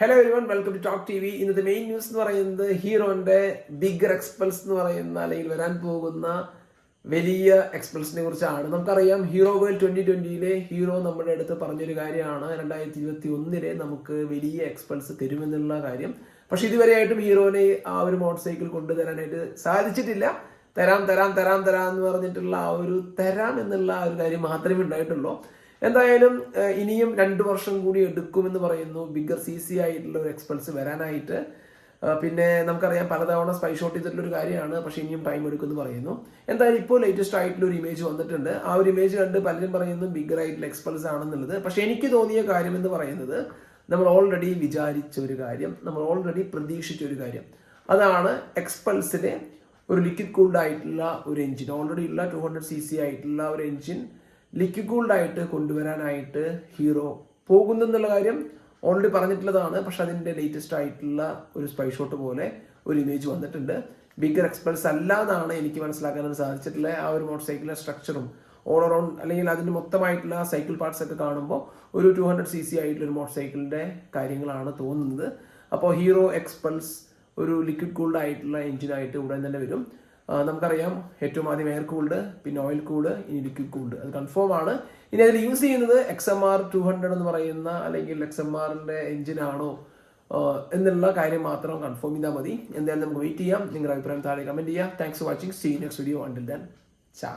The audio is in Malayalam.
Hello everyone welcome to talk T V ഇന്നത്തെ മെയിൻ ന്യൂസ് എന്ന് പറയുന്നത് ഹീറോന്റെ ബിഗർ എക്സ്പൾസ് എന്ന് പറയുന്ന അല്ലെങ്കിൽ വരാൻ പോകുന്ന വലിയ എക്സ്പൾസിനെ കുറിച്ചാണ്. നമുക്കറിയാം ഹീറോ വേൾഡ് ട്വന്റി ട്വന്റിയിലെ ഹീറോ നമ്മുടെ അടുത്ത് പറഞ്ഞൊരു കാര്യമാണ്. രണ്ടായിരത്തി ഇരുപത്തി ഒന്നിലെ നമുക്ക് വലിയ എക്സ്പൾസ് തരുമെന്നുള്ള കാര്യം. പക്ഷെ ഇതുവരെയായിട്ടും ഹീറോനെ ആ ഒരു മോട്ടോർ സൈക്കിൾ കൊണ്ടുതരാനായിട്ട് സാധിച്ചിട്ടില്ല. തരാം തരാം തരാം തരാം എന്ന് പറഞ്ഞിട്ടുള്ള ആ ഒരു തരാം എന്നുള്ള ആ ഒരു കാര്യം മാത്രമേ ഉണ്ടായിട്ടുള്ളൂ. എന്തായാലും ഇനിയും രണ്ട് വർഷം കൂടി എടുക്കുമെന്ന് പറയുന്നു. ബിഗർ സി സി ആയിട്ടുള്ള ഒരു എക്സ്പെൻസ് വരാനായിട്ട്. പിന്നെ നമുക്കറിയാം പലതവണ സ്പൈ ഷോട്ട് ചെയ്തിട്ടുള്ള ഒരു കാര്യമാണ്. പക്ഷെ ഇനിയും ടൈം എടുക്കുമെന്ന് പറയുന്നു. എന്തായാലും ഇപ്പോൾ ലേറ്റസ്റ്റ് ആയിട്ടുള്ള ഒരു ഇമേജ് വന്നിട്ടുണ്ട്. ആ ഒരു ഇമേജ് കണ്ട് പലരും പറയുന്നു ബിഗർ ആയിട്ടുള്ള എക്സ്പെൻസ് ആണെന്നുള്ളത്. പക്ഷെ എനിക്ക് തോന്നിയ കാര്യം എന്ന് പറയുന്നത് നമ്മൾ ഓൾറെഡി വിചാരിച്ച ഒരു കാര്യം നമ്മൾ ഓൾറെഡി പ്രതീക്ഷിച്ച ഒരു കാര്യം. അതാണ് എക്സ്പൾസിലെ ഒരു ലിക്വിഡ് കൂൾഡ് ആയിട്ടുള്ള ഒരു എഞ്ചിൻ ഓൾറെഡി ഉള്ള ടു ഹൺഡ്രഡ് സി സി ആയിട്ടുള്ള ഒരു എഞ്ചിൻ ലിക്വിഡ് കൂൾഡ് ആയിട്ട് കൊണ്ടുവരാനായിട്ട് ഹീറോ പോകുന്നെന്നുള്ള കാര്യം ഓൾറെഡി പറഞ്ഞിട്ടുള്ളതാണ്. പക്ഷെ അതിന്റെ ലേറ്റസ്റ്റ് ആയിട്ടുള്ള ഒരു സ്പൈ ഷോട്ട് പോലെ ഒരു ഇമേജ് വന്നിട്ടുണ്ട്. ബിഗർ എക്സ്പൾസ് അല്ലാതാണ് എനിക്ക് മനസ്സിലാക്കാനായിട്ട് സാധിച്ചിട്ടുള്ള ആ ഒരു മോട്ടോർ സൈക്കിളിന്റെ സ്ട്രക്ചറും ഓൾ അറൗണ്ട് അല്ലെങ്കിൽ അതിന്റെ മൊത്തമായിട്ടുള്ള സൈക്കിൾ പാർട്സ് ഒക്കെ കാണുമ്പോൾ ഒരു ടു ഹൺഡ്രഡ് സി സി ആയിട്ടുള്ള ഒരു മോട്ടോർ സൈക്കിളിന്റെ കാര്യങ്ങളാണ് തോന്നുന്നത്. അപ്പോൾ ഹീറോ എക്സ്പൾസ് ഒരു ലിക്വിഡ് കൂൾഡ് ആയിട്ടുള്ള എഞ്ചിനായിട്ട് ഉടൻ തന്നെ വരും. നമുക്കറിയാം ഏറ്റവും ആദ്യം എയർ കൂൾഡ് പിന്നെ ഓയിൽ കൂൾഡ് ഇനി ലിക്വിഡ് കൂൾഡ് അത് കൺഫേം ആണ്. ഇനി അതിൽ യൂസ് ചെയ്യുന്നത് X M R two hundred എന്ന് പറയുന്ന അല്ലെങ്കിൽ എക്സ് എം ആറിന്റെ എഞ്ചിനാണോ എന്നുള്ള കാര്യം മാത്രം കൺഫേം ചെയ്താൽ മതി. എന്തായാലും നമുക്ക് വെയിറ്റ് ചെയ്യാം. നിങ്ങളുടെ അഭിപ്രായം താഴെ കമന്റ് ചെയ്യാം. Thanks for watching see next video until then ചാ